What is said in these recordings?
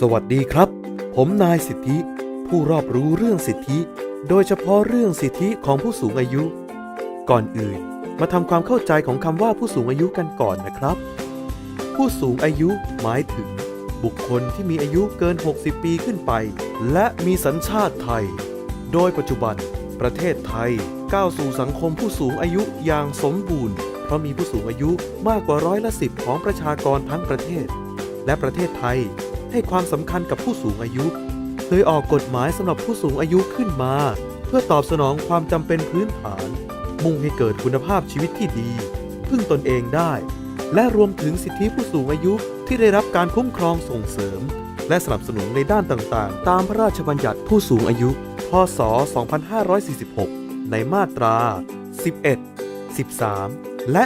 สวัสดีครับ ผมนายสิทธิ ผู้รอบรู้เรื่องสิทธิ โดยเฉพาะเรื่องสิทธิของผู้สูงอายุ ก่อนอื่น มาทำความเข้าใจของคำว่าผู้สูงอายุกันก่อนนะครับ ผู้สูงอายุหมายถึง บุคคลที่มีอายุเกิน 60 ปีขึ้นไป และมีสัญชาติไทย โดยปัจจุบัน ประเทศไทยก้าวสู่สังคมผู้สูงอายุอย่างสมบูรณ์ เพราะมีผู้สูงอายุมากกว่าร้อยละสิบของประชากรทั้งประเทศ และประเทศไทย ให้ความสำคัญกับผู้สูงอายุ เลยออกกฎหมายสำหรับผู้สูงอายุขึ้นมา เพื่อตอบสนองความจำเป็นพื้นฐาน มุ่งให้เกิดคุณภาพชีวิตที่ดี พึ่งตนเองได้ และรวมถึงสิทธิผู้สูงอายุที่ได้รับการคุ้มครองส่งเสริม และสนับสนุนในด้านต่างๆ ตามพระราชบัญญัติผู้สูงอายุ พศ 2546 ในมาตรา 11 13 และ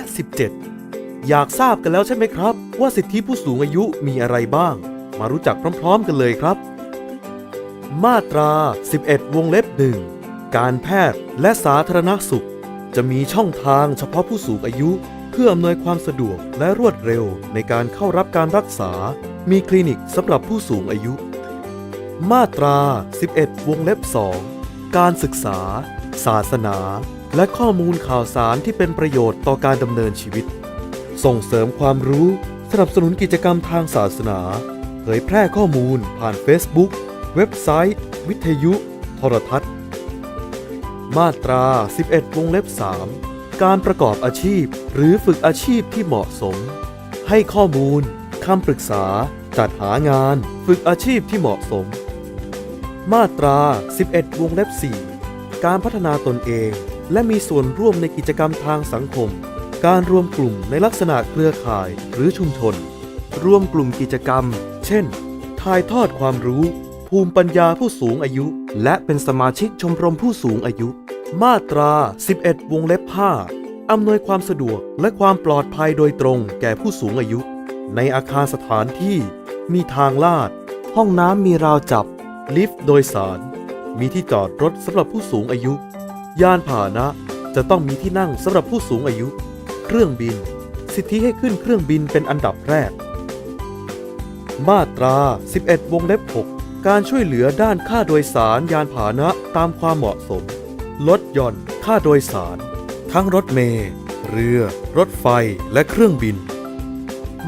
17 อยากทราบกันแล้วใช่ไหมครับ ว่าสิทธิผู้สูงอายุมีอะไรบ้าง มารู้จักพร้อม ๆ กันเลยครับ มาตรา 11 วงเล็บหนึ่งการแพทย์และสาธารณสุข จะมีช่องทางเฉพาะผู้สูงอายุ เพื่ออำนวยความสะดวกและรวดเร็วในการเข้ารับการรักษา มีคลินิกสำหรับผู้สูงอายุ มาตรา 11 วงเล็บ2การศึกษา ศาสนา และข้อมูลข่าวสารที่เป็นประโยชน์ต่อการดำเนินชีวิต ส่งเสริมความรู้ สนับสนุนกิจกรรมทางศาสนา ผยแพร่ข้อมูลผ่าน Facebook เว็บไซต์ วิทยุ โทรทัศน์ มาตรา 11 วงเล็บ 3 การประกอบอาชีพ หรือฝึกอาชีพที่เหมาะสม ให้ข้อมูลคำปรึกษา จัดหางาน ฝึกอาชีพที่เหมาะสม มาตรา 11 วงเล็บ 4 การพัฒนาตนเอง และมีส่วนร่วมในกิจกรรมทางสังคม การรวมกลุ่มในลักษณะเครือข่ายหรือชุมชนรวมกลุ่มกิจกรรม เช่น ถ่ายทอดความรู้ ภูมิปัญญาผู้สูงอายุ และเป็นสมาชิกชมรมผู้สูงอายุ มาตรา 11 วงเล็บ 5 อำนวยความสะดวกและความปลอดภัยโดยตรงแก่ผู้สูงอายุ ในอาคารสถานที่ มีทางลาด ห้องน้ำมีราวจับ ลิฟต์โดยสาร มีที่จอดรถสำหรับผู้สูงอายุ ยานพาหนะจะต้องมีที่นั่งสำหรับผู้สูงอายุ เครื่องบิน สิทธิให้ขึ้นเครื่องบินเป็นอันดับแรก มาตรา 11 วงเล็บ 6 การช่วยเหลือด้านค่าโดยสารยานพาหนะตามความเหมาะสม ลดหย่อนค่าโดยสาร ทั้งรถเมล์เรือ รถไฟและเครื่องบิน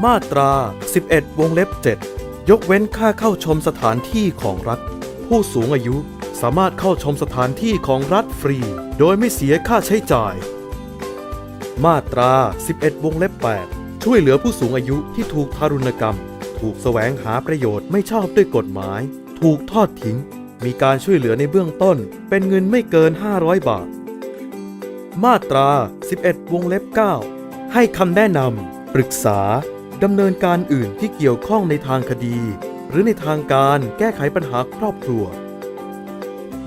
มาตรา 11 วงเล็บ 7 ยกเว้นค่าเข้าชมสถานที่ของรัฐ ผู้สูงอายุสามารถเข้าชมสถานที่ของรัฐฟรี โดยไม่เสียค่าใช้จ่าย มาตรา 11 วงเล็บ 8 ช่วยเหลือผู้สูงอายุที่ถูกทารุณกรรม ถูกแสวงหาประโยชน์ไม่ชอบด้วยกฎหมาย ถูกทอดทิ้ง มีการช่วยเหลือในเบื้องต้น เป็นเงินไม่เกิน 500 บาท มาตรา 11 วงเล็บ 9 ให้คำแนะนำปรึกษาดำเนินการอื่นที่เกี่ยวข้องในทางคดี หรือในทางการแก้ไขปัญหาครอบครัว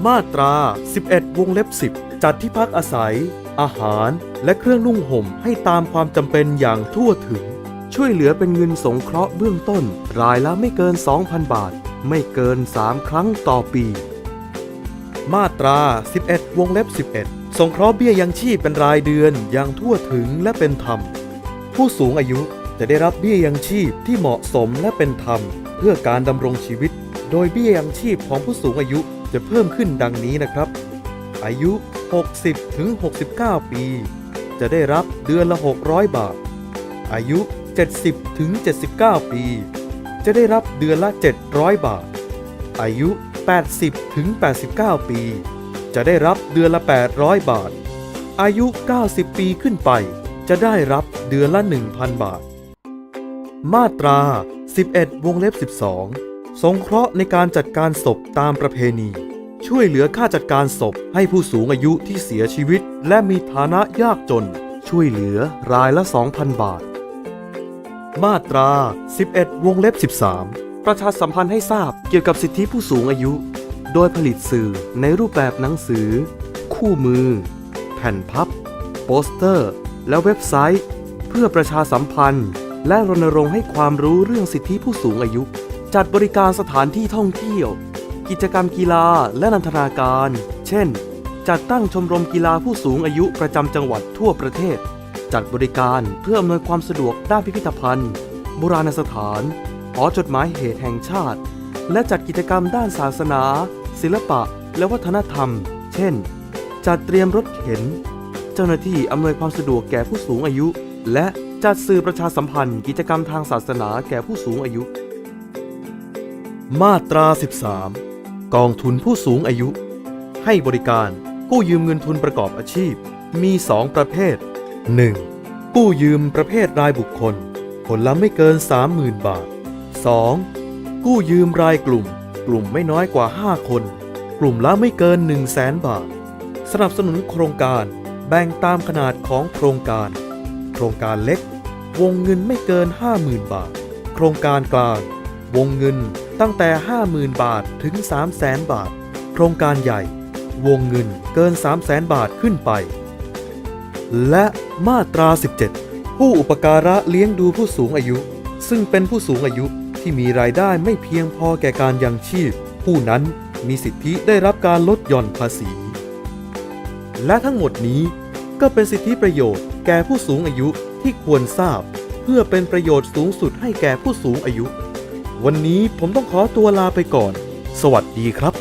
มาตรา 11 วงเล็บ 10 จัดที่พักอาศัย อาหาร และเครื่องนุ่งห่มให้ตามความจำเป็นอย่างทั่วถึง ช่วยเหลือเป็นเงินสงเคราะห์เบื้องต้น รายละไม่เกิน 2,000 บาท ไม่เกิน 3 ครั้งต่อปี มาตรา 11 วงเล็บ 11 สงเคราะห์เบี้ยยังชีพเป็นรายเดือนอย่างทั่วถึงและเป็นธรรม ผู้สูงอายุจะได้รับเบี้ยยังชีพที่เหมาะสมและเป็นธรรม เพื่อการดำรงชีวิต โดยเบี้ยยังชีพของผู้สูงอายุจะเพิ่มขึ้นดังนี้นะครับ อายุ 60ถึง69 ปี จะได้รับเดือนละ 600 บาท อายุ 70 ถึง 79 ปี จะได้รับเดือนละ 700 บาท อายุ 80 ถึง 89 ปี จะได้รับเดือนละ 800 บาท อายุ 90 ปีขึ้นไป จะได้รับเดือนละ 1,000 บาท มาตรา 11 วงเล็บ 12 สงเคราะห์ในการจัดการศพตามประเพณี ช่วยเหลือค่าจัดการศพให้ผู้สูงอายุที่เสียชีวิต และมีฐานะยากจน ช่วยเหลือรายละ 2,000 บาท มาตรา 11 วงเล็บ 13 ประชาสัมพันธ์ให้ทราบเกี่ยวกับสิทธิผู้สูงอายุ โดยผลิตสื่อในรูปแบบหนังสือ คู่มือ แผ่นพับ โปสเตอร์ และเว็บไซต์ เพื่อประชาสัมพันธ์ และรณรงค์ให้ความรู้เรื่องสิทธิผู้สูงอายุ จัดบริการสถานที่ท่องเที่ยว กิจกรรมกีฬาและนันทนาการ เช่น จัดตั้งชมรมกีฬาผู้สูงอายุประจำจังหวัดทั่วประเทศ จัดบริการเพื่ออำนวยความสะดวกด้านพิพิธภัณฑ์โบราณสถานหอจดหมายเหตุแห่งชาติ และจัดกิจกรรมด้านศาสนา ศิลปะ และวัฒนธรรม เช่น จัดเตรียมรถเข็น เจ้าหน้าที่อำนวยความสะดวกแก่ผู้สูงอายุ และจัดสื่อประชาสัมพันธ์ กิจกรรมทางศาสนาแก่ผู้สูงอายุ มาตรา 13 กองทุนผู้สูงอายุ ให้บริการกู้ยืมเงินทุนประกอบอาชีพ มี 2 ประเภท 1. กู้ยืมประเภทรายบุคคล ผลละไม่เกิน 30,000 บาท 2. กู้ยืมรายกลุ่ม กลุ่มไม่น้อยกว่า 5 คน กลุ่มละไม่เกิน 1 0 0 0 0แสนบาท สนับสนุนโครงการแบ่งตามขนาดของโครงการ โครงการเล็ก วงเงินไม่เกิน 50,000 บาท โครงการกลาง วงเงินตั้งแต่ 50,000 บาทถึง 300,000 บาท โครงการใหญ่ วงเงินเกิน 300,000 บาทขึ้นไป และ มาตรา 17 ผู้อุปการะเลี้ยงดูผู้สูงอายุ ซึ่งเป็นผู้สูงอายุที่มีรายได้ไม่เพียงพอแก่การยังชีพ ผู้นั้นมีสิทธิได้รับการลดหย่อนภาษี และทั้งหมดนี้ก็เป็นสิทธิประโยชน์แก่ผู้สูงอายุที่ควรทราบ เพื่อเป็นประโยชน์สูงสุดให้แก่ผู้สูงอายุ วันนี้ผมต้องขอตัวลาไปก่อน สวัสดีครับ